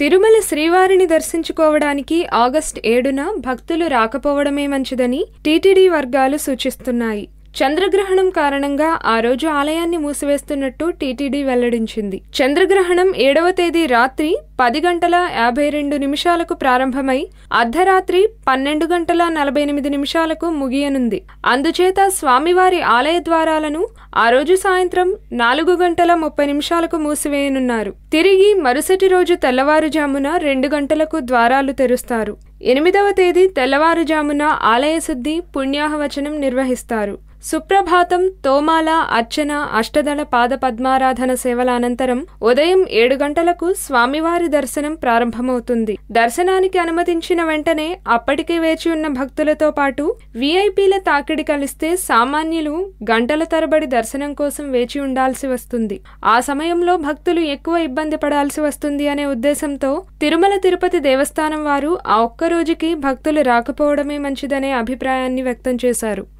తిరుమల శ్రీవారిని దర్శించుకోవడానికి ఆగస్ట్ ఏడున భక్తులు రాకపోవడమే మంచిదని టీటీడీ వర్గాలు సూచిస్తున్నాయి. చంద్రగ్రహణం కారణంగా ఆ రోజు ఆలయాన్ని మూసివేస్తున్నట్టు టీటీడీ వెల్లడించింది. చంద్రగ్రహణం ఏడవ తేదీ రాత్రి పది గంటల యాభై రెండు నిమిషాలకు ప్రారంభమై అర్ధరాత్రి పన్నెండు గంటల నలభై ఎనిమిది నిమిషాలకు ముగియనుంది. అందుచేత స్వామివారి ఆలయ ద్వారాలను ఆ రోజు సాయంత్రం నాలుగు గంటల ముప్పై నిమిషాలకు మూసివేయనున్నారు. తిరిగి మరుసటి రోజు తెల్లవారుజామున రెండు గంటలకు ద్వారాలు తెరుస్తారు. ఎనిమిదవ తేదీ తెల్లవారుజామున ఆలయ శుద్ధి పుణ్యాహవచనం నిర్వహిస్తారు. సుప్రభాతం తోమాల అర్చన అష్టదళ పాద పద్మారాధన సేవల అనంతరం ఉదయం ఏడు గంటలకు స్వామివారి దర్శనం ప్రారంభమవుతుంది. దర్శనానికి అనుమతించిన వెంటనే అప్పటికే వేచి ఉన్న భక్తులతో పాటు విఐపీల తాకిడి కలిస్తే సామాన్యులు గంటల తరబడి దర్శనం కోసం వేచి ఉండాల్సి వస్తుంది. ఆ సమయంలో భక్తులు ఎక్కువ ఇబ్బంది పడాల్సి వస్తుంది అనే ఉద్దేశంతో తిరుమల తిరుపతి దేవస్థానం వారు ఆ ఒక్క రోజుకి భక్తులు రాకపోవడమే మంచిదనే అభిప్రాయాన్ని వ్యక్తం చేశారు.